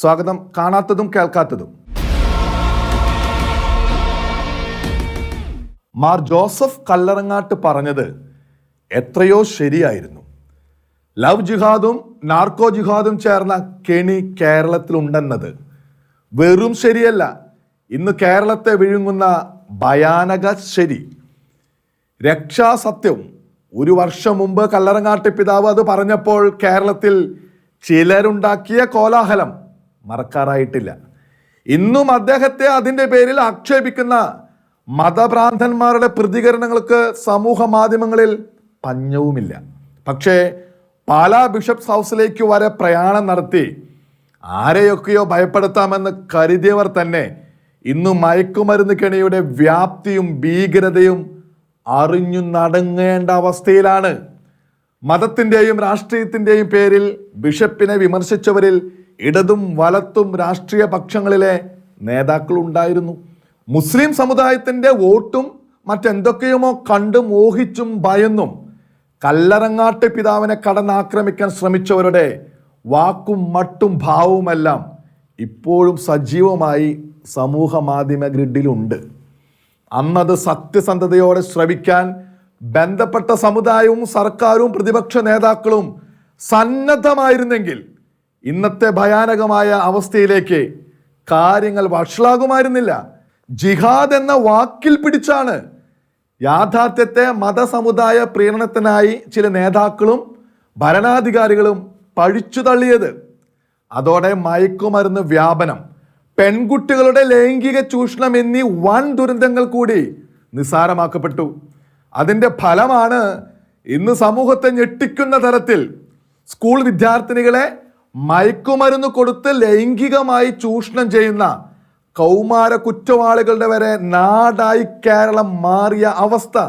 സ്വാഗതം. കാണാത്തതും കേൾക്കാത്തതും. മാർ ജോസഫ് കല്ലറങ്ങാട്ട് പറഞ്ഞത് എത്രയോ ശരിയായിരുന്നു. ലവ് ജിഹാദും നാർക്കോ ജിഹാദും ചേർന്ന കെണി കേരളത്തിലുണ്ടെന്നത് വെറും ശരിയല്ല. ഇന്ന് കേരളത്തെ വിഴുങ്ങുന്ന ഭയാനക ശരി. രക്ഷാസത്യവും. ഒരു വർഷം മുമ്പ് കല്ലറങ്ങാട്ട് പിതാവ് അത് പറഞ്ഞപ്പോൾ കേരളത്തിൽ ചിലരുണ്ടാക്കിയ കോലാഹലം. മറക്കാറായിട്ടില്ല. ഇന്നും അദ്ദേഹത്തെ അതിന്റെ പേരിൽ ആക്ഷേപിക്കുന്ന മതഭ്രാന്തന്മാരുടെ പ്രതികരണങ്ങൾക്ക് സമൂഹ മാധ്യമങ്ങളിൽ പഞ്ഞവുമില്ല. പക്ഷേ പാലാ ബിഷപ്സ് ഹൗസിലേക്ക് വരെ പ്രയാണം നടത്തി ആരെയൊക്കെയോ ഭയപ്പെടുത്താമെന്ന് കരുതിയവർ തന്നെ ഇന്ന് മയക്കുമരുന്ന് കെണിയുടെ വ്യാപ്തിയും ഭീകരതയും അറിഞ്ഞു നടങ്ങേണ്ട അവസ്ഥയിലാണ്. മതത്തിന്റെയും രാഷ്ട്രീയത്തിന്റെയും പേരിൽ ബിഷപ്പിനെ വിമർശിച്ചവരിൽ ഇടതും വലത്തും രാഷ്ട്രീയ പക്ഷങ്ങളിലെ നേതാക്കളുണ്ടായിരുന്നു. മുസ്ലിം സമുദായത്തിന്റെ വോട്ടും മറ്റെന്തൊക്കെയുമോ കണ്ടും മോഹിച്ചും ഭയന്നും കല്ലറങ്ങാട്ട് പിതാവിനെ കടന്നാക്രമിക്കാൻ ശ്രമിച്ചവരുടെ വാക്കും മട്ടും ഭാവവുമെല്ലാം ഇപ്പോഴും സജീവമായി സമൂഹ മാധ്യമ ഗ്രിഡിലുണ്ട്. അന്നത് സത്യസന്ധതയോടെ ശ്രവിക്കാൻ ബന്ധപ്പെട്ട സമുദായവും സർക്കാരും പ്രതിപക്ഷ നേതാക്കളും സന്നദ്ധമായിരുന്നെങ്കിൽ ഇന്നത്തെ ഭയാനകമായ അവസ്ഥയിലേക്ക് കാര്യങ്ങൾ വഷളാകുമായിരുന്നില്ല. ജിഹാദ് എന്ന വാക്കിൽ പിടിച്ചാണ് യാഥാർത്ഥ്യത്തെ മതസമുദായ പ്രീണനത്തിനായി ചില നേതാക്കളും ഭരണാധികാരികളും പഴിച്ചു തള്ളിയത്. അതോടെ മയക്കുമരുന്ന് വ്യാപനം പെൺകുട്ടികളുടെ ലൈംഗിക ചൂഷണം എന്നീ വൻ ദുരന്തങ്ങൾ കൂടി നിസ്സാരമാക്കപ്പെട്ടു. അതിന്റെ ഫലമാണ് ഇന്ന് സമൂഹത്തെ ഞെട്ടിക്കുന്ന തരത്തിൽ സ്കൂൾ വിദ്യാർത്ഥിനികളെ മയക്കുമരുന്ന് കൊടുത്ത് ലൈംഗികമായി ചൂഷണം ചെയ്യുന്ന കൗമാര കുറ്റവാളികളുടെ വരെ നാടായി കേരളം മാറിയ അവസ്ഥ.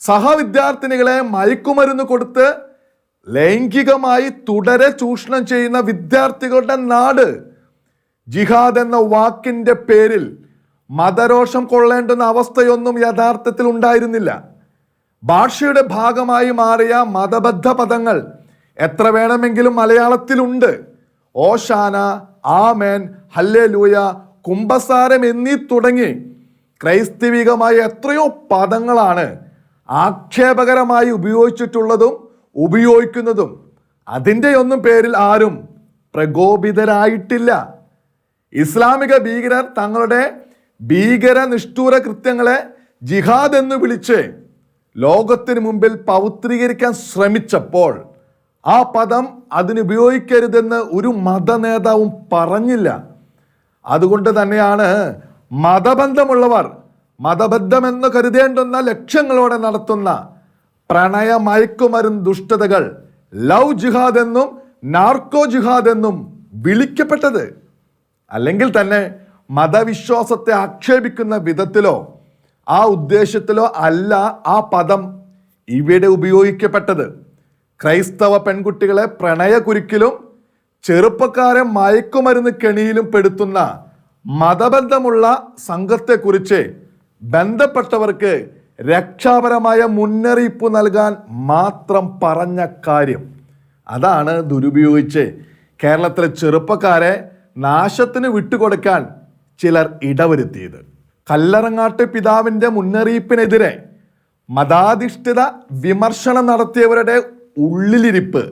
സഹവിദ്യാർത്ഥിനികളെ മയക്കുമരുന്ന് കൊടുത്ത് ലൈംഗികമായി തുടരെ ചൂഷണം ചെയ്യുന്ന വിദ്യാർത്ഥികളുടെ നാട്. ജിഹാദ് എന്ന വാക്കിന്റെ പേരിൽ മതരോഷം കൊള്ളേണ്ടുന്ന അവസ്ഥയൊന്നും യഥാർത്ഥത്തിൽ ഉണ്ടായിരുന്നില്ല. ഭാഷയുടെ ഭാഗമായി മാറിയ മതബദ്ധ പദങ്ങൾ എത്ര വേണമെങ്കിലും മലയാളത്തിലുണ്ട്. ഓഷാന ആമേൻ ഹല്ലേലൂയ കുംഭസാരം എന്നീ തുടങ്ങി ക്രൈസ്തവികമായ എത്രയോ പദങ്ങളാണ് ആക്ഷേപകരമായി ഉപയോഗിച്ചിട്ടുള്ളതും ഉപയോഗിക്കുന്നതും. അതിന്റെ ഒന്നും പേരിൽ ആരും പ്രകോപിതരായിട്ടില്ല. ഇസ്ലാമിക ഭീകരർ തങ്ങളുടെ ഭീകര നിഷ്ഠൂര കൃത്യങ്ങളെ ജിഹാദ് എന്ന് വിളിച്ച് ലോകത്തിന് മുമ്പിൽ പൗത്രീകരിക്കാൻ ശ്രമിച്ചപ്പോൾ ആ പദം അതിനുപയോഗിക്കരുതെന്ന് ഒരു മത നേതാവും പറഞ്ഞില്ല. അതുകൊണ്ട് തന്നെയാണ് മതബന്ധമുള്ളവർ മതബദ്ധമെന്ന് കരുതേണ്ടുന്ന ലക്ഷ്യങ്ങളോടെ നടത്തുന്ന പ്രണയ മയക്കുമരുന്ന് ദുഷ്ടതകൾ ലവ് ജിഹാദ് എന്നും നാർക്കോ ജിഹാദ് എന്നും വിളിക്കപ്പെട്ടത്. അല്ലെങ്കിൽ തന്നെ മതവിശ്വാസത്തെ ആക്ഷേപിക്കുന്ന വിധത്തിലോ ആ ഉദ്ദേശത്തിലോ അല്ല ആ പദം ഇവിടെ ഉപയോഗിക്കപ്പെട്ടത്. ക്രൈസ്തവ പെൺകുട്ടികളെ പ്രണയകുരുക്കിലും ചെറുപ്പക്കാരെ മയക്കുമരുന്ന് കെണിയിലും പെടുത്തുന്ന മതബന്ധമുള്ള സംഘത്തെക്കുറിച്ച് ബന്ധപ്പെട്ടവർക്ക് രക്ഷാപരമായ മുന്നറിയിപ്പ് നൽകാൻ മാത്രം പറഞ്ഞ കാര്യം. അതാണ് ദുരുപയോഗിച്ച് കേരളത്തിലെ ചെറുപ്പക്കാരെ നാശത്തിന് വിട്ടുകൊടുക്കാൻ ചിലർ ഇടവരുത്തിയത്. കല്ലറങ്ങാട്ട് പിതാവിന്റെ മുന്നറിയിപ്പിനെതിരെ മതാധിഷ്ഠിത വിമർശനം നടത്തിയവരുടെ ഉള്ളിലിരിപ്പ്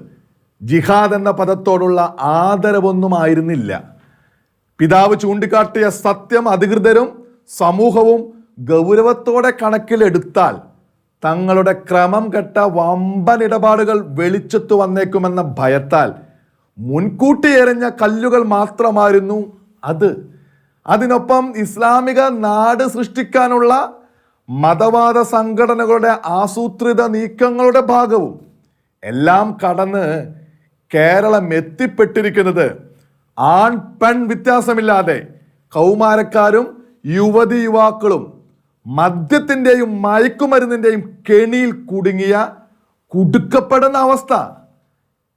ജിഹാദ് എന്ന പദത്തോടുള്ള ആദരവൊന്നും ആയിരുന്നില്ല പിതാവ് ചൂണ്ടിക്കാട്ടിയ സത്യം അധികൃതരും സമൂഹവും ഗൗരവത്തോടെ കണക്കിലെടുത്താൽ തങ്ങളുടെ ക്രമം കെട്ട വമ്പൻ ഇടപാടുകൾ വെളിച്ചത്തു വന്നേക്കുമെന്ന ഭയത്താൽ മുൻകൂട്ടി എറിഞ്ഞ കല്ലുകൾ മാത്രമായിരുന്നു അത്. അതിനൊപ്പം ഇസ്ലാമിക നാട് സൃഷ്ടിക്കാനുള്ള മതവാദ സംഘടനകളുടെ ആസൂത്രിത നീക്കങ്ങളുടെ ഭാഗവും എല്ലാം കടന്ന് കേരളം എത്തിപ്പെട്ടിരിക്കുന്നത് ആൺ പെൺ വ്യത്യാസമില്ലാതെ കൗമാരക്കാരും യുവതി യുവാക്കളും മദ്യത്തിന്റെയും മയക്കുമരുന്നിന്റെയും കെണിയിൽ കുടുങ്ങിയ കുടുക്കപ്പെടുന്ന അവസ്ഥ.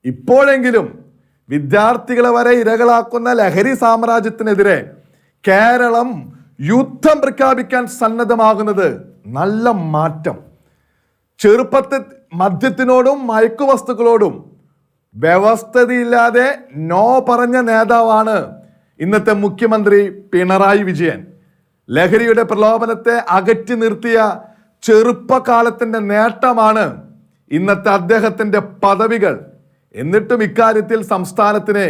ഇപ്പോഴെങ്കിലും വിദ്യാർത്ഥികളെ വരെ ഇരകളാക്കുന്ന ലഹരി സാമ്രാജ്യത്തിനെതിരെ കേരളം യുദ്ധം പ്രഖ്യാപിക്കാൻ സന്നദ്ധമാകുന്നത് നല്ല മാറ്റം. ചെറുപ്പത്തിൽ മദ്യത്തിനോടും മയക്കുവസ്തുക്കളോടും വ്യവസ്ഥതയില്ലാതെ നോ പറഞ്ഞ നേതാവാണ് ഇന്നത്തെ മുഖ്യമന്ത്രി പിണറായി വിജയൻ. ലഹരിയുടെ പ്രലോഭനത്തെ അകറ്റി നിർത്തിയ ചെറുപ്പകാലത്തിന്റെ നേട്ടമാണ് ഇന്നത്തെ അദ്ദേഹത്തിന്റെ പദവികൾ. എന്നിട്ടും ഇക്കാര്യത്തിൽ സംസ്ഥാനത്തിന്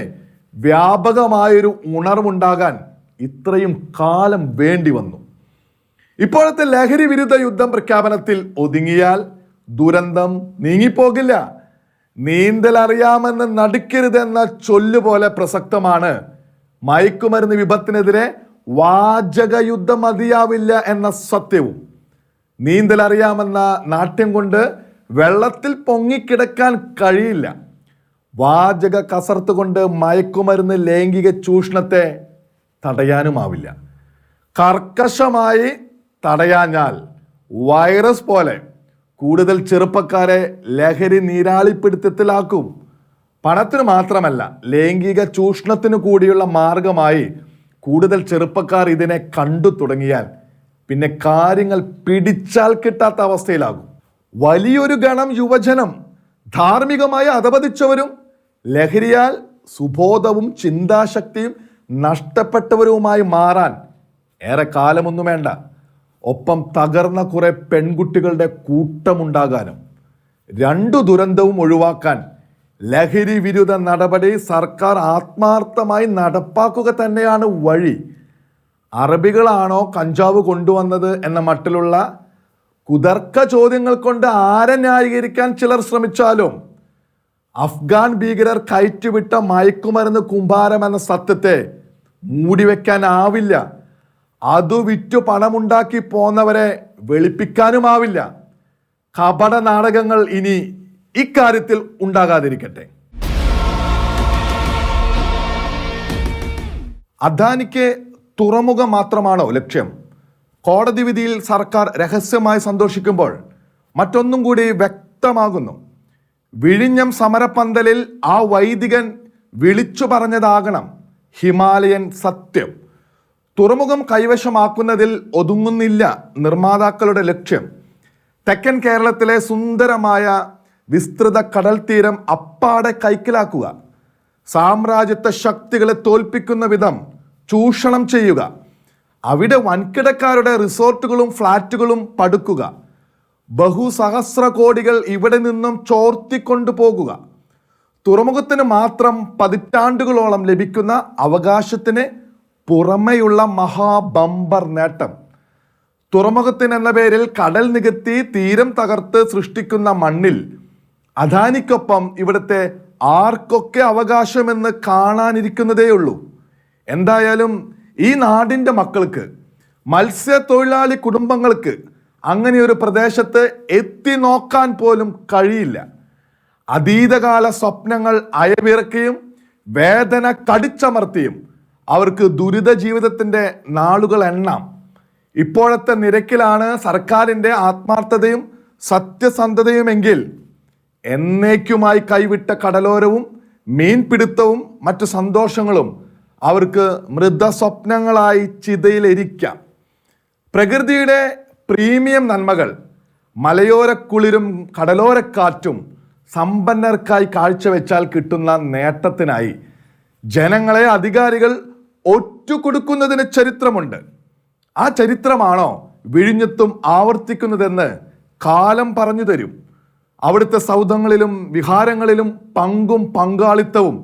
വ്യാപകമായൊരു ഉണർവുണ്ടാകാൻ ഇത്രയും കാലം വേണ്ടി വന്നു. ഇപ്പോഴത്തെ ലഹരി വിരുദ്ധ യുദ്ധം പ്രഖ്യാപനത്തിൽ ഒതുങ്ങിയാൽ ദുരന്തം നീങ്ങിപ്പോകില്ല. നീന്തൽ അറിയാമെന്ന് നടിക്കരുതെന്ന ചൊല്ലുപോലെ പ്രസക്തമാണ്. മയക്കുമരുന്ന് വിപത്തിനെതിരെ വാചക യുദ്ധം മതിയാവില്ല എന്ന സത്യവും. നീന്തൽ അറിയാമെന്ന നാട്യം കൊണ്ട് വെള്ളത്തിൽ പൊങ്ങിക്കിടക്കാൻ കഴിയില്ല. വാചക കസർത്ത് കൊണ്ട് മയക്കുമരുന്ന് ലൈംഗിക ചൂഷണത്തെ തടയാനുമാവില്ല. കർക്കശമായി തടയാഞ്ഞാൽ വൈറസ് പോലെ കൂടുതൽ ചെറുപ്പക്കാരെ ലഹരി നീരാളിപ്പിടുത്തത്തിലാക്കും. പണത്തിന് മാത്രമല്ല ലൈംഗിക ചൂഷണത്തിനു കൂടിയുള്ള മാർഗമായി കൂടുതൽ ചെറുപ്പക്കാർ ഇതിനെ കണ്ടു തുടങ്ങിയാൽ പിന്നെ കാര്യങ്ങൾ പിടിച്ചാൽ കിട്ടാത്ത അവസ്ഥയിലാകും. വലിയൊരു ഗണം യുവജനം ധാർമ്മികമായി അധപതിച്ചവരും ലഹരിയാൽ സുബോധവും ചിന്താശക്തിയും നഷ്ടപ്പെട്ടവരുമായി മാറാൻ ഏറെ കാലമൊന്നും വേണ്ട. ഒപ്പം തകർന്ന കുറേ പെൺകുട്ടികളുടെ കൂട്ടമുണ്ടാകാനും രണ്ടു ദുരന്തവും ഒഴിവാക്കാൻ ലഹരി വിരുദ്ധ നടപടി സർക്കാർ ആത്മാർത്ഥമായി നടപ്പാക്കുക തന്നെയാണ് വഴി. അറബികളാണോ കഞ്ചാവ് കൊണ്ടുവന്നത് എന്ന മട്ടിലുള്ള കുതർക്ക ചോദ്യങ്ങൾ കൊണ്ട് ആരെ ന്യായീകരിക്കാൻ ചിലർ ശ്രമിച്ചാലും അഫ്ഗാൻ ഭീകരർ കയറ്റുവിട്ട മയക്കുമരുന്ന് കുമ്പാരം എന്ന സത്യത്തെ മൂടിവെക്കാനാവില്ല. അതു വിറ്റു പണമുണ്ടാക്കി പോന്നവരെ വെളുപ്പിക്കാനുമാവില്ല. കപട നാടകങ്ങൾ ഇനി ഇക്കാര്യത്തിൽ ഉണ്ടാകാതിരിക്കട്ടെ. അദാനിക്ക് തുറമുഖം മാത്രമാണോ ലക്ഷ്യം? കോടതി വിധിയിൽ സർക്കാർ രഹസ്യമായി സന്തോഷിക്കുമ്പോൾ മറ്റൊന്നും കൂടി വ്യക്തമാകുന്നു. വിഴിഞ്ഞം സമരപ്പന്തലിൽ ആ വൈദികൻ വിളിച്ചു പറഞ്ഞതാകണം ഹിമാലയൻ സത്യം. തുറമുഖം കൈവശമാക്കുന്നതിൽ ഒതുങ്ങുന്നില്ല നിർമ്മാതാക്കളുടെ ലക്ഷ്യം. തെക്കൻ കേരളത്തിലെ സുന്ദരമായ വിസ്തൃത കടൽ തീരം അപ്പാടെ കൈക്കലാക്കുക. സാമ്രാജ്യത്വ ശക്തികളെ തോൽപ്പിക്കുന്ന വിധം ചൂഷണം ചെയ്യുക. അവിടെ വൻകിടക്കാരുടെ റിസോർട്ടുകളും ഫ്ലാറ്റുകളും പടുക്കുക. ബഹുസഹസ്ര കോടികൾ ഇവിടെ നിന്നും ചോർത്തിക്കൊണ്ടു പോകുക. തുറമുഖത്തിന് മാത്രം പതിറ്റാണ്ടുകളോളം ലഭിക്കുന്ന അവകാശത്തിന് പുറമെയുള്ള മഹാബമ്പർ നേട്ടം. തുറമുഖത്തിന് എന്ന പേരിൽ കടൽ നികത്തി തീരം തകർത്ത് സൃഷ്ടിക്കുന്ന മണ്ണിൽ. അദാനിക്കൊപ്പം ഇവിടുത്തെ ആർക്കൊക്കെ അവകാശമെന്ന് കാണാനിരിക്കുന്നതേയുള്ളൂ. എന്തായാലും ഈ നാടിന്റെ മക്കൾക്ക് മത്സ്യത്തൊഴിലാളി കുടുംബങ്ങൾക്ക് അങ്ങനെ ഒരു പ്രദേശത്ത് എത്തി നോക്കാൻ പോലും കഴിയില്ല. അതീതകാല സ്വപ്നങ്ങൾ അയവിറക്കുകയും വേദന കടിച്ചമർത്തിയും അവർക്ക് ദുരിത ജീവിതത്തിന്റെ നാളുകൾ എണ്ണാം. ഇപ്പോഴത്തെ നിരക്കിലാണ് സർക്കാരിന്റെ ആത്മാർത്ഥതയും സത്യസന്ധതയുമെങ്കിൽ എന്നേക്കുമായി കൈവിട്ട കടലോരവും മീൻപിടുത്തവും മറ്റു സന്തോഷങ്ങളും അവർക്ക് മൃതസ്വപ്നങ്ങളായി ചിതയിലിരിക്കാം. പ്രകൃതിയുടെ പ്രീമിയം നന്മകൾ മലയോരക്കുളിരും കടലോരക്കാറ്റും സമ്പന്നർക്കായി കാഴ്ചവെച്ചാൽ കിട്ടുന്ന നേട്ടത്തിനായി ജനങ്ങളെ അധികാരികൾ ഒറ്റുകൊടുക്കുന്നതിന് ചരിത്രമുണ്ട്. ആ ചരിത്രമാണോ വിഴിഞ്ഞത്തും ആവർത്തിക്കുന്നതെന്ന് കാലം പറഞ്ഞു തരും. അവിടുത്തെ സൗധങ്ങളിലും വിഹാരങ്ങളിലും പങ്കും പങ്കാളിത്തവും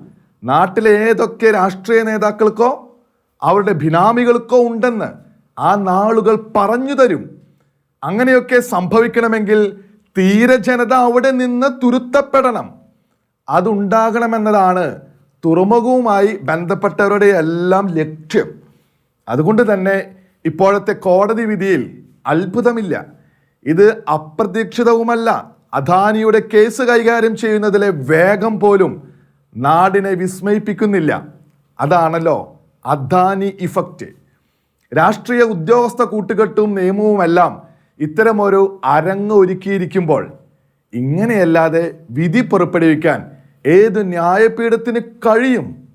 നാട്ടിലെ ഏതൊക്കെ രാഷ്ട്രീയ നേതാക്കൾക്കോ അവരുടെ ഭിനാമികൾക്കോ ഉണ്ടെന്ന് ആ നാളുകൾ പറഞ്ഞു തരും. അങ്ങനെയൊക്കെ സംഭവിക്കണമെങ്കിൽ തീരജനത അവിടെ നിന്ന് തുരുത്തപ്പെടണം. അതുണ്ടാകണമെന്നതാണ് തുറമുഖവുമായി ബന്ധപ്പെട്ടവരുടെ എല്ലാം ലക്ഷ്യം. അതുകൊണ്ട് തന്നെ ഇപ്പോഴത്തെ കോടതി വിധിയിൽ അത്ഭുതമില്ല. ഇത് അപ്രതീക്ഷിതവുമല്ല. അദാനിയുടെ കേസ് കൈകാര്യം ചെയ്യുന്നതിലെ വേഗം പോലും നാടിനെ വിസ്മയിപ്പിക്കുന്നില്ല. അതാണല്ലോ അദാനി ഇഫക്റ്റ്. രാഷ്ട്രീയ ഉദ്യോഗസ്ഥ കൂട്ടുകെട്ടും നിയമവുമെല്ലാം ഇത്തരമൊരു അരങ്ങ് ഒരുക്കിയിരിക്കുമ്പോൾ ഇങ്ങനെയല്ലാതെ വിധി പുറപ്പെടുവിക്കാൻ ഏത് ന്യായപീഠത്തിന് കഴിയും?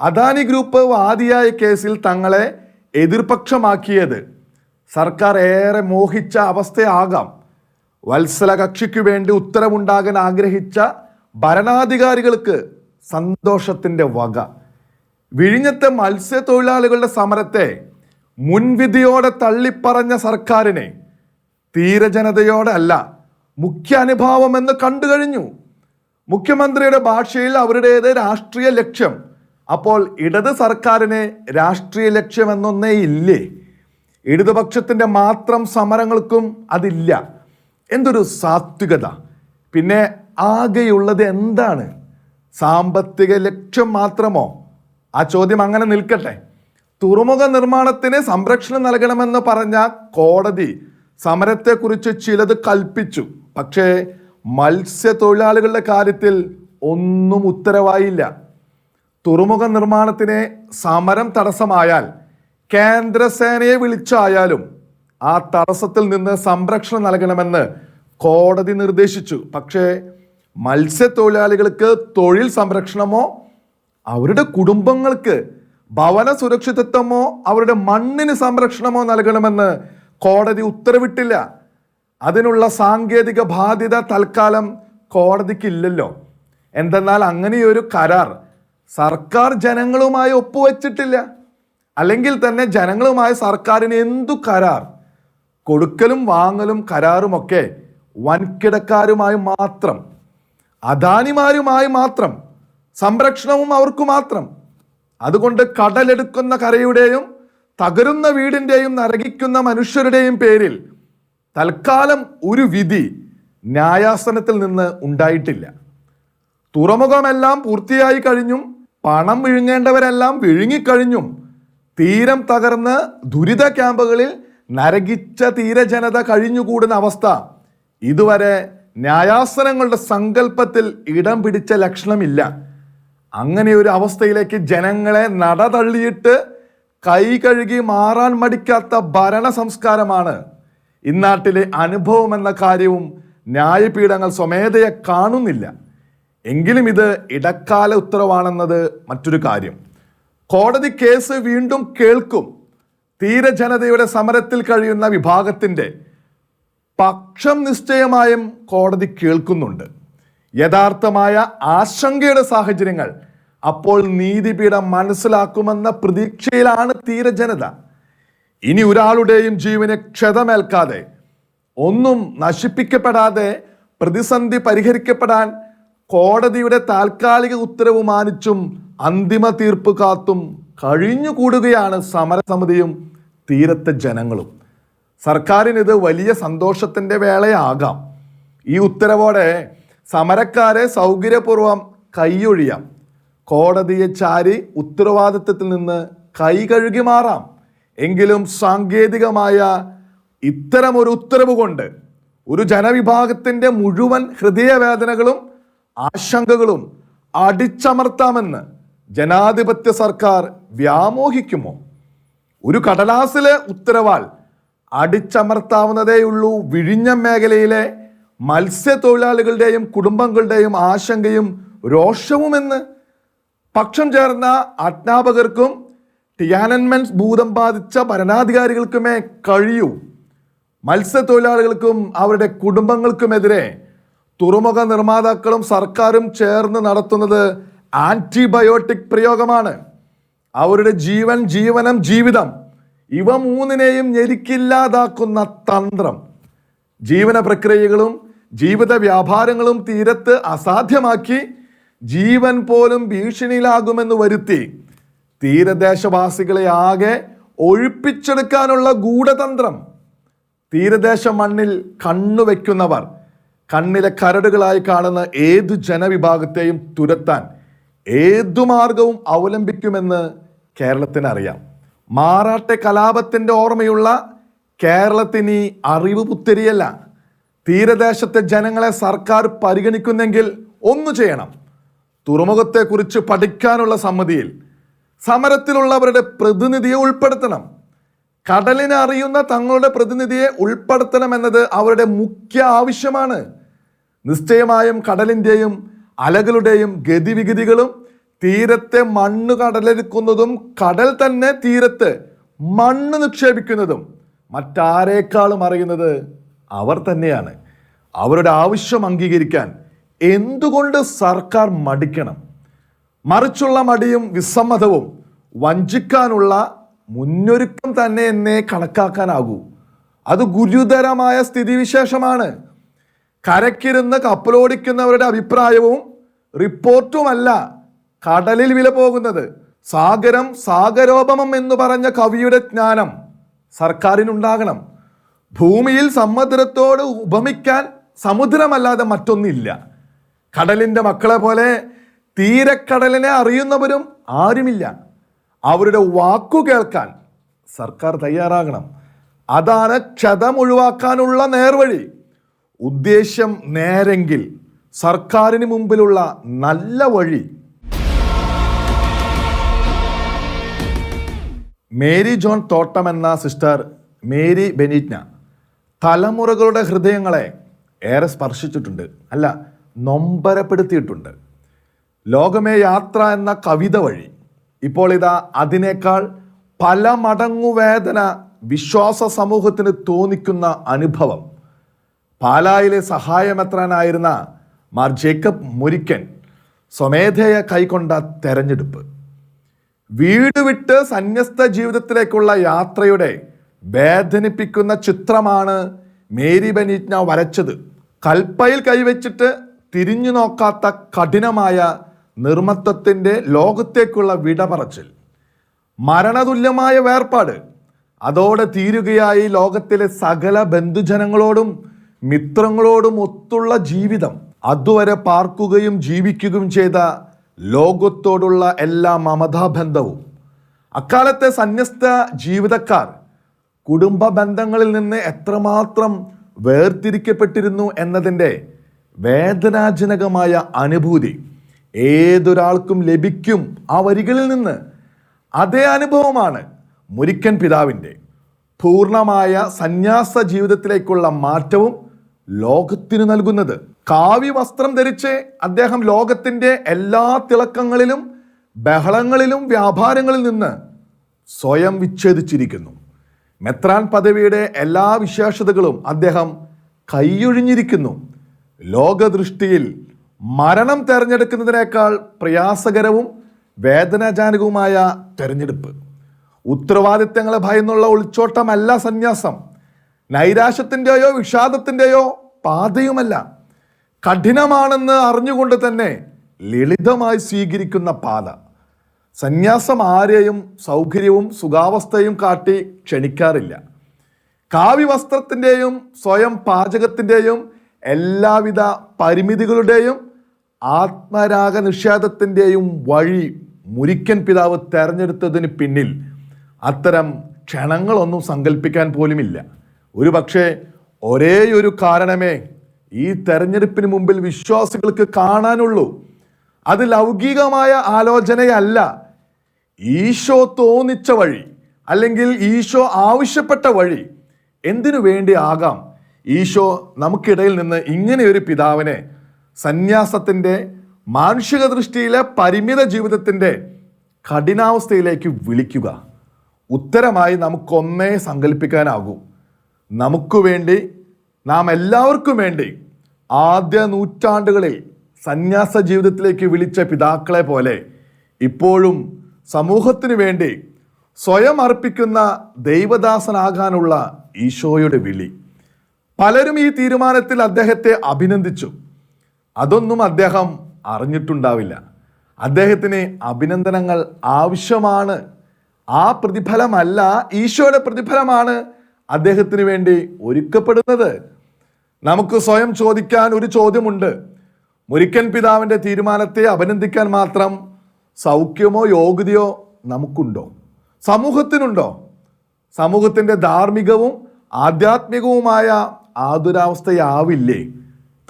അദാനി ഗ്രൂപ്പ് വാദിയായ കേസിൽ തങ്ങളെ എതിർപക്ഷമാക്കിയത്. സർക്കാർ ഏറെ മോഹിച്ച അവസ്ഥയാകാം. വത്സല കക്ഷിക്ക് വേണ്ടി ഉത്തരവുണ്ടാകാൻ ആഗ്രഹിച്ച ഭരണാധികാരികൾക്ക് സന്തോഷത്തിന്റെ വക. വിഴിഞ്ഞത്തെ മത്സ്യത്തൊഴിലാളികളുടെ സമരത്തെ മുൻവിധിയോടെ തള്ളിപ്പറഞ്ഞ സർക്കാരിനെ തീരജനതയോടെ അല്ല മുഖ്യ അനുഭാവം എന്ന് കണ്ടു കഴിഞ്ഞു. മുഖ്യമന്ത്രിയുടെ ഭാഷയിൽ അവരുടേത് രാഷ്ട്രീയ ലക്ഷ്യം. അപ്പോൾ ഇടത് സർക്കാരിന് രാഷ്ട്രീയ ലക്ഷ്യമെന്നൊന്നേ ഇല്ലേ? ഇടതുപക്ഷത്തിന്റെ മാത്രം സമരങ്ങൾക്കും അതില്ല. എന്തൊരു സാത്വികത. പിന്നെ ആകെയുള്ളത് എന്താണ്? സാമ്പത്തിക ലക്ഷ്യം മാത്രമോ? ആ ചോദ്യം അങ്ങനെ നിൽക്കട്ടെ. തുറമുഖ നിർമ്മാണത്തിന് സംരക്ഷണം നൽകണമെന്ന് പറഞ്ഞ കോടതി സമരത്തെക്കുറിച്ച് ചിലത് കൽപ്പിച്ചു. പക്ഷേ മത്സ്യത്തൊഴിലാളികളുടെ കാര്യത്തിൽ ഒന്നും ഉത്തരവായില്ല. തുറമുഖ നിർമ്മാണത്തിന് സമരം തടസ്സമായാൽ കേന്ദ്രസേനയെ വിളിച്ചായാലും ആ തടസ്സത്തിൽ നിന്ന് സംരക്ഷണം നൽകണമെന്ന് കോടതി നിർദ്ദേശിച്ചു. പക്ഷേ മത്സ്യത്തൊഴിലാളികൾക്ക് തൊഴിൽ സംരക്ഷണമോ അവരുടെ കുടുംബങ്ങൾക്ക് ഭവന സുരക്ഷിതത്വമോ അവരുടെ മണ്ണിന് സംരക്ഷണമോ നൽകണമെന്ന് കോടതി ഉത്തരവിട്ടില്ല. അതിനുള്ള സാങ്കേതിക ബാധ്യത തൽക്കാലം കോടതിക്കില്ലല്ലോ. എന്തെന്നാൽ അങ്ങനെയൊരു കരാർ സർക്കാർ ജനങ്ങളുമായി ഒപ്പുവെച്ചിട്ടില്ല. അല്ലെങ്കിൽ തന്നെ ജനങ്ങളുമായി സർക്കാരിന് എന്തു കരാർ? കൊടുക്കലും വാങ്ങലും കരാറുമൊക്കെ വൻകിടക്കാരുമായി മാത്രം. അദാനിമാരുമായി മാത്രം. സംരക്ഷണവും അവർക്ക് മാത്രം. അതുകൊണ്ട് കടലെടുക്കുന്ന കരയുടെയും തകരുന്ന വീടിന്റെയും നരകിക്കുന്ന മനുഷ്യരുടെയും പേരിൽ തൽക്കാലം ഒരു വിധി ന്യായാസനത്തിൽ നിന്ന് ഉണ്ടായിട്ടില്ല. തുറമുഖമെല്ലാം പൂർത്തിയായി കഴിഞ്ഞും പണം വിഴുങ്ങേണ്ടവരെല്ലാം വിഴുങ്ങിക്കഴിഞ്ഞും തീരം തകർന്ന് ദുരിത ക്യാമ്പുകളിൽ നരകിച്ച തീരജനത കഴിഞ്ഞുകൂടുന്ന അവസ്ഥ. ഇതുവരെ ന്യായാസനങ്ങളുടെ സങ്കല്പത്തിൽ ഇടം പിടിച്ച ലക്ഷണമില്ല. അങ്ങനെ ഒരു അവസ്ഥയിലേക്ക് ജനങ്ങളെ നടതള്ളിയിട്ട് കൈ കഴുകി മാറാൻ മടിക്കാത്ത ഭരണ സംസ്കാരമാണ് ഇന്നാട്ടിലെ അനുഭവം എന്ന കാര്യവും ന്യായപീഠങ്ങൾ സ്വമേധയെ കാണുന്നില്ല. എങ്കിലും ഇത് ഇടക്കാല ഉത്തരവാണെന്നത് മറ്റൊരു കാര്യം. കോടതി കേസ് വീണ്ടും കേൾക്കും. തീരജനതയുടെ സമരത്തിൽ കഴിയുന്ന വിഭാഗത്തിന്റെ പക്ഷം നിശ്ചയമായും കോടതി കേൾക്കുന്നുണ്ട്. യഥാർത്ഥമായ ആശങ്കയുടെ സാഹചര്യങ്ങൾ അപ്പോൾ നീതിപീഠം മനസ്സിലാക്കുമെന്ന പ്രതീക്ഷയിലാണ് തീരജനത ഇനി ഒരാളുടെയും ജീവന് ക്ഷതമേൽക്കാതെ ഒന്നും നശിപ്പിക്കപ്പെടാതെ പ്രതിസന്ധി പരിഹരിക്കപ്പെടാൻ കോടതിയുടെ താൽക്കാലിക ഉത്തരവ് മാനിച്ചും അന്തിമ തീർപ്പ് കാത്തും കഴിഞ്ഞുകൂടുകയാണ് സമരസമിതിയും തീരത്തെ ജനങ്ങളും. സർക്കാരിന് ഇത് വലിയ സന്തോഷത്തിന്റെ വേളയാകാം. ഈ ഉത്തരവോടെ സമരക്കാരെ സൗകര്യപൂർവം കൈയൊഴിയാം. കോടതിയെ ചാരി ഉത്തരവാദിത്വത്തിൽ നിന്ന് കൈ കഴുകി മാറാം. എങ്കിലും സാങ്കേതികമായ ഇത്തരമൊരു ഉത്തരവ് കൊണ്ട് ഒരു ജനവിഭാഗത്തിന്റെ മുഴുവൻ ഹൃദയവേദനകളും ആശങ്കകളും അടിച്ചമർത്താമെന്ന് ജനാധിപത്യ സർക്കാർ വ്യാമോഹിക്കുമോ? ഒരു കടലാസിലെ ഉത്തരവാൽ അടിച്ചമർത്താവുന്നതേയുള്ളൂ വിഴിഞ്ഞം മേഖലയിലെ മത്സ്യത്തൊഴിലാളികളുടെയും കുടുംബങ്ങളുടെയും ആശങ്കയും രോഷവുമെന്ന് പക്ഷം ചേർന്ന അജ്ഞാപകർക്കും ടിയാനൻമെന്റ് ഭൂതം ബാധിച്ച ഭരണാധികാരികൾക്കുമേ കഴിയൂ. മത്സ്യത്തൊഴിലാളികൾക്കും അവരുടെ കുടുംബങ്ങൾക്കുമെതിരെ തുറമുഖ നിർമ്മാതാക്കളും സർക്കാരും ചേർന്ന് നടത്തുന്നത് ആന്റിബയോട്ടിക് പ്രയോഗമാണ്. അവരുടെ ജീവൻ ജീവനം ജീവിതം ഇവ മൂന്നിനെയും ഞെരുക്കില്ലാതാക്കുന്ന തന്ത്രം. ജീവന പ്രക്രിയകളും ജീവിത വ്യാപാരങ്ങളും തീരത്ത് അസാധ്യമാക്കി ജീവൻ പോലും ഭീഷണിയിലാകുമെന്ന് വരുത്തി തീരദേശവാസികളെ ആകെ ഒഴിപ്പിച്ചെടുക്കാനുള്ള ഗൂഢതന്ത്രം. തീരദേശ മണ്ണിൽ കണ്ണുവെക്കുന്നവർ കണ്ണിലെ കരടുകളായി കാണുന്ന ഏതു ജനവിഭാഗത്തെയും തുരത്താൻ ഏതു മാർഗവും അവലംബിക്കുമെന്ന് കേരളത്തിന് അറിയാം മാറാട്ടെ കലാപത്തിന്റെ ഓർമ്മയുള്ള കേരളത്തിന് ഈ അറിവ് പുത്തരിയല്ല. തീരദേശത്തെ ജനങ്ങളെ സർക്കാർ പരിഗണിക്കുന്നെങ്കിൽ ഒന്നു ചെയ്യണം. തുറമുഖത്തെക്കുറിച്ച് പഠിക്കാനുള്ള സമ്മതിയിൽ സമരത്തിലുള്ളവരുടെ പ്രതിനിധിയെ ഉൾപ്പെടുത്തണം. കടലിനെ അറിയുന്ന തങ്ങളുടെ പ്രതിനിധിയെ ഉൾപ്പെടുത്തണം എന്നത് അവരുടെ മുഖ്യ ആവശ്യമാണ്. നിശ്ചയമായും കടലിന്റെയും അലകളുടെയും ഗതിവിഗതികളും തീരത്തെ മണ്ണ് കടലെടുക്കുന്നതും കടൽ തന്നെ തീരത്ത് മണ്ണ് നിക്ഷേപിക്കുന്നതും മറ്റാരേക്കാളും അറിയുന്നത് അവർ തന്നെയാണ്. അവരുടെ ആവശ്യം അംഗീകരിക്കാൻ എന്തുകൊണ്ട് സർക്കാർ മടിക്കണം? മറിച്ചുള്ള മടിയും വിസമ്മതവും വഞ്ചിക്കാനുള്ള മുന്നൊരുക്കം തന്നെ എന്നെ കണക്കാക്കാനാകൂ. അത് ഗുരുതരമായ സ്ഥിതിവിശേഷമാണ്. കരക്കിരുന്ന് കപ്പലോടിക്കുന്നവരുടെ അഭിപ്രായവും റിപ്പോർട്ടുമല്ല കടലിൽ വില പോകുന്നത്. സാഗരം സാഗരോപമം എന്ന് പറഞ്ഞ കവിയുടെ ജ്ഞാനം സർക്കാരിനുണ്ടാകണം. ഭൂമിയിൽ സമുദ്രത്തോട് ഉപമിക്കാൻ സമുദ്രമല്ലാതെ മറ്റൊന്നില്ല. കടലിന്റെ മക്കളെ പോലെ തീരക്കടലിനെ അറിയുന്നവരും ആരുമില്ല. അവരുടെ വാക്കു കേൾക്കാൻ സർക്കാർ തയ്യാറാകണം. അതാണ് ക്ഷതം ഒഴിവാക്കാനുള്ള നേർവഴി. ഉദ്ദേശ്യം നേരെങ്കിൽ സർക്കാരിന് മുമ്പിലുള്ള നല്ല വഴി. മേരി ജോൺ തോട്ടം എന്ന സിസ്റ്റർ മേരി ബെനിറ്റ്ന തലമുറകളുടെ ഹൃദയങ്ങളെ ഏറെ സ്പർശിച്ചിട്ടുണ്ട്. അല്ല നൊമ്പരപ്പെടുത്തിയിട്ടുണ്ട്. ലോകമേ യാത്ര എന്ന കവിത വഴി. ഇപ്പോൾ ഇതാ അതിനേക്കാൾ പല മടങ്ങുവേദന വിശ്വാസ സമൂഹത്തിന് തോന്നിക്കുന്ന അനുഭവം. പാലായിലെ സഹായമെത്രാനായിരുന്ന മാർ ജേക്കബ് മുരിക്കൻ സ്വമേധയ കൈക്കൊണ്ട തെരഞ്ഞെടുപ്പ്. വീട് വിട്ട് സന്യസ്ത ജീവിതത്തിലേക്കുള്ള യാത്രയുടെ വേദനിപ്പിക്കുന്ന ചിത്രമാണ് മേരി ബനീറ്റ്ന വരച്ചത്. കൽപ്പയിൽ കൈവച്ചിട്ട് തിരിഞ്ഞു നോക്കാത്ത കഠിനമായ നിർമ്മത്വത്തിന്റെ ലോകത്തേക്കുള്ള വിട പറച്ചിൽ മരണതുല്യമായ വേർപാട്. അതോടെ തീരുകയായി ലോകത്തിലെ സകല ബന്ധുജനങ്ങളോടും മിത്രങ്ങളോടും ഒത്തുള്ള ജീവിതം. അതുവരെ പാർക്കുകയും ജീവിക്കുകയും ചെയ്ത ലോകത്തോടുള്ള എല്ലാ മമതാബന്ധവും. അക്കാലത്തെ സന്യസ്ത ജീവിതക്കാർ കുടുംബ ബന്ധങ്ങളിൽ നിന്ന് എത്രമാത്രം വേർതിരിക്കപ്പെട്ടിരുന്നു എന്നതിന്റെ വേദനാജനകമായ അനുഭൂതി. ഏതൊരാൾക്കും ലഭിക്കും ആ വരികളിൽ നിന്ന്. അതേ അനുഭവമാണ് മുരിക്കൻ പിതാവിന്റെ. പൂർണമായ സന്യാസ ജീവിതത്തിലേക്കുള്ള മാറ്റവും ലോകത്തിന് നൽകുന്നത്. കാവ്യ വസ്ത്രം ധരിച്ച് അദ്ദേഹം ലോകത്തിന്റെ എല്ലാ തിളക്കങ്ങളിലും ബഹളങ്ങളിലും വ്യാപാരങ്ങളിൽ നിന്ന് സ്വയം വിച്ഛേദിച്ചിരിക്കുന്നു. മെത്രാൻ പദവിയുടെ എല്ലാ വിശേഷതകളും അദ്ദേഹം കൈയൊഴിഞ്ഞിരിക്കുന്നു. ലോകദൃഷ്ടിയിൽ മരണം തിരഞ്ഞെടുക്കുന്നതിനേക്കാൾ പ്രയാസകരവും വേദനാജാനകവുമായ തിരഞ്ഞെടുപ്പ്. ഉത്തരവാദിത്തങ്ങളെ ഭയന്നുള്ള ഒളിച്ചോട്ടമല്ല സന്യാസം. നൈരാശ്യത്തിന്റെയോ വിഷാദത്തിന്റെയോ പാതയുമല്ല. കഠിനമാണെന്ന് അറിഞ്ഞുകൊണ്ട് തന്നെ ലളിതമായി സ്വീകരിക്കുന്ന പാത. സന്യാസം ആരെയും സൗകര്യവും സുഖാവസ്ഥയും കാട്ടി ക്ഷണിക്കാറില്ല. കാവ്യവസ്ത്രത്തിന്റെയും സ്വയം പാചകത്തിന്റെയും എല്ലാവിധ പരിമിതികളുടെയും ആത്മരാഗ നിഷേധത്തിന്റെയും വഴി മുരിക്കൻ പിതാവ് തെരഞ്ഞെടുത്തതിന് പിന്നിൽ അത്തരം ക്ഷണങ്ങളൊന്നും സങ്കല്പിക്കാൻ പോലുമില്ല. ഒരു പക്ഷേ ഒരേ ഒരു കാരണമേ ഈ തെരഞ്ഞെടുപ്പിന് മുമ്പിൽ വിശ്വാസികൾക്ക് കാണാനുള്ളൂ. അത് ലൗകികമായ ആലോചനയല്ല. ഈശോ തോന്നിച്ച വഴി അല്ലെങ്കിൽ ഈശോ ആവശ്യപ്പെട്ട വഴി എന്തിനു വേണ്ടി ആകാം ഈശോ നമുക്കിടയിൽ നിന്ന് ഇങ്ങനെയൊരു പിതാവിനെ സന്യാസത്തിന്റെ മാനുഷിക ദൃഷ്ടിയിലെ പരിമിത ജീവിതത്തിന്റെ കഠിനാവസ്ഥയിലേക്ക് വിളിക്കുക. ഉത്തരമായി നമുക്കൊന്നേ സങ്കല്പിക്കാനാകൂ നമുക്ക് വേണ്ടി നാം എല്ലാവർക്കും വേണ്ടി ആദ്യ നൂറ്റാണ്ടുകളിൽ സന്യാസ ജീവിതത്തിലേക്ക് വിളിച്ച പിതാക്കളെ പോലെ ഇപ്പോഴും സമൂഹത്തിനു വേണ്ടി സ്വയം അർപ്പിക്കുന്ന ദൈവദാസനാകാനുള്ള ഈശോയുടെ വിളി. പലരും ഈ തീരുമാനത്തിൽ അദ്ദേഹത്തെ അഭിനന്ദിച്ചു. അതൊന്നും അദ്ദേഹം അറിഞ്ഞിട്ടുണ്ടാവില്ല. അദ്ദേഹത്തിന് അഭിനന്ദനങ്ങൾ ആവശ്യമാണ്. ആ പ്രതിഫലമല്ല ഈശോയുടെ പ്രതിഫലമാണ് അദ്ദേഹത്തിന് വേണ്ടി ഒരുക്കപ്പെടുന്നത്. നമുക്ക് സ്വയം ചോദിക്കാൻ ഒരു ചോദ്യമുണ്ട്. മുരിക്കൻ പിതാവിന്റെ തീരുമാനത്തെ അഭിനന്ദിക്കാൻ മാത്രം സൗഖ്യമോ യോഗ്യതയോ നമുക്കുണ്ടോ? സമൂഹത്തിനുണ്ടോ? സമൂഹത്തിന്റെ ധാർമ്മികവും ആധ്യാത്മികവുമായ ആതുരാവസ്ഥയാവില്ലേ?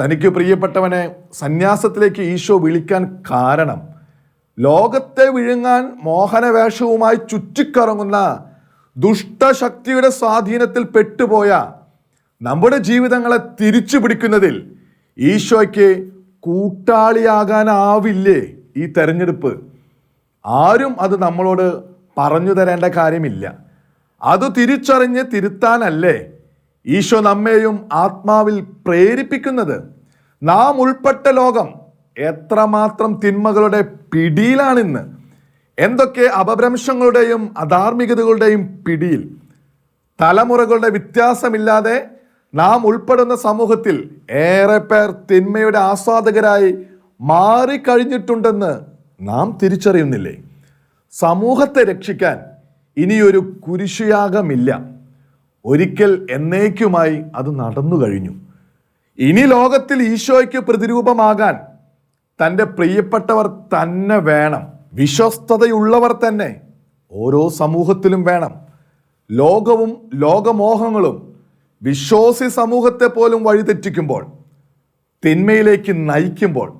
തനിക്ക് പ്രിയപ്പെട്ടവനെ സന്യാസത്തിലേക്ക് ഈശോ വിളിക്കാൻ കാരണം ലോകത്തെ വിഴുങ്ങാൻ മോഹനവേഷവുമായി ചുറ്റിക്കറങ്ങുന്ന ദുഷ്ടശക്തിയുടെ സ്വാധീനത്തിൽ പെട്ടുപോയ നമ്മുടെ ജീവിതങ്ങളെ തിരിച്ചു പിടിക്കുന്നതിൽ ഈശോയ്ക്ക് കൂട്ടാളിയാകാനാവില്ലേ ഈ തെരഞ്ഞെടുപ്പ്? ആരും അത് നമ്മളോട് പറഞ്ഞു തരേണ്ട കാര്യമില്ല. അത് തിരിച്ചറിഞ്ഞ് തിരുത്താനല്ലേ ഈശോ നമ്മെയും ആത്മാവിൽ പ്രേരിപ്പിക്കുന്നത് നാം ഉൾപ്പെട്ട ലോകം എത്രമാത്രം തിന്മകളുടെ പിടിയിലാണിന്ന്. എന്തൊക്കെ അപഭ്രംശങ്ങളുടെയും അധാർമികതകളുടെയും പിടിയിൽ. തലമുറകളുടെ വ്യത്യാസമില്ലാതെ നാം ഉൾപ്പെടുന്ന സമൂഹത്തിൽ ഏറെ പേർ തിന്മയുടെ ആസ്വാദകരായി മാറിക്കഴിഞ്ഞിട്ടുണ്ടെന്ന് നാം തിരിച്ചറിയുന്നില്ലേ? സമൂഹത്തെ രക്ഷിക്കാൻ ഇനിയൊരു കുരിശുയാഗമില്ല. ഒരിക്കൽ എന്നേക്കുമായി അത് നടന്നു കഴിഞ്ഞു. ഇനി ലോകത്തിൽ ഈശോയ്ക്ക് പ്രതിരൂപമാകാൻ തന്റെ പ്രിയപ്പെട്ടവർ തന്നെ വേണം. വിശ്വസ്തതയുള്ളവർ തന്നെ ഓരോ സമൂഹത്തിലും വേണം. ലോകവും ലോകമോഹങ്ങളും വിശ്വാസി സമൂഹത്തെ പോലും വഴിതെറ്റിക്കുമ്പോൾ തിന്മയിലേക്ക് നയിക്കുമ്പോൾ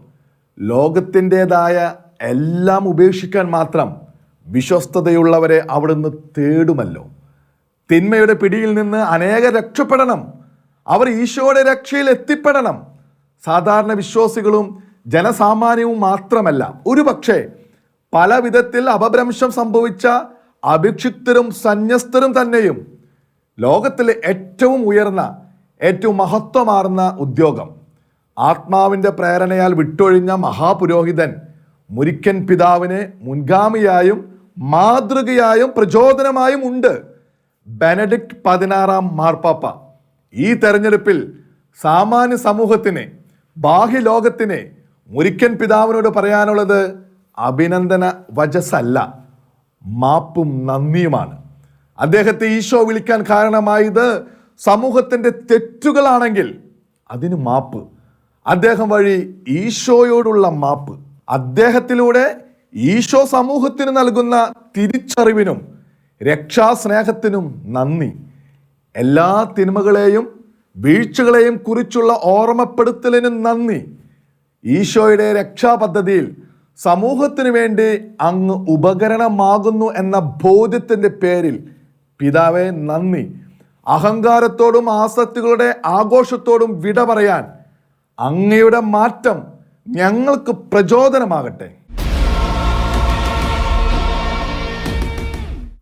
ലോകത്തിന്റെതായ എല്ലാം ഉപേക്ഷിക്കാൻ മാത്രം വിശ്വസ്തതയുള്ളവരെ അവിടുന്ന് തേടുമല്ലോ. തിന്മയുടെ പിടിയിൽ നിന്ന് അനേക രക്ഷപ്പെടണം. അവർ ഈശോയുടെ രക്ഷയിൽ എത്തിപ്പെടണം. സാധാരണ വിശ്വാസികളും ജനസാമാന്യവും മാത്രമല്ല. ഒരു പക്ഷേ പല വിധത്തിൽ അപഭ്രംശം സംഭവിച്ച അഭിക്ഷിപ്തരും സന്യസ്തരും തന്നെയും ലോകത്തിലെ ഏറ്റവും ഉയർന്ന ഏറ്റവും മഹത്വമാർന്ന ഉദ്യോഗം. ആത്മാവിന്റെ പ്രേരണയാൽ വിട്ടൊഴിഞ്ഞ മഹാപുരോഹിതൻ മുരിക്കൻ പിതാവിനെ മുൻഗാമിയായും മാതൃകയായും പ്രചോദനമായും ഉണ്ട്. ബെനഡിക്ട് പതിനാറാം മാർപ്പാപ്പ. ഈ തെരഞ്ഞെടുപ്പിൽ സാമാന്യ സമൂഹത്തിന് ബാഹ്യലോകത്തിന് മുരിക്കൻ പിതാവിനോട് പറയാനുള്ളത് അഭിനന്ദന വജസ്സല്ല മാപ്പും നന്ദിയുമാണ്. അദ്ദേഹത്തെ ഈശോ വിളിക്കാൻ കാരണമായത് സമൂഹത്തിന്റെ തെറ്റുകളാണെങ്കിൽ അതിന് മാപ്പ്. അദ്ദേഹം വഴി ഈശോയോടുള്ള മാപ്പ്. അദ്ദേഹത്തിലൂടെ ഈശോ സമൂഹത്തിന് നൽകുന്ന തിരിച്ചറിവിനും രക്ഷാസ്നേഹത്തിനും നന്ദി. എല്ലാ തിന്മകളെയും വീഴ്ചകളെയും കുറിച്ചുള്ള ഓർമ്മപ്പെടുത്തലിനും നന്ദി. ഈശോയുടെ രക്ഷാപദ്ധതിയിൽ സമൂഹത്തിന് വേണ്ടി അങ്ങ് ഉപകരണമാകുന്നു എന്ന ബോധ്യത്തിന്റെ പേരിൽ പിതാവെ നന്ദി. അഹങ്കാരത്തോടും ആസക്തികളുടെ ആഘോഷത്തോടും വിട പറയാൻ അങ്ങയുടെ മാറ്റം ഞങ്ങൾക്ക് പ്രചോദനമാകട്ടെ.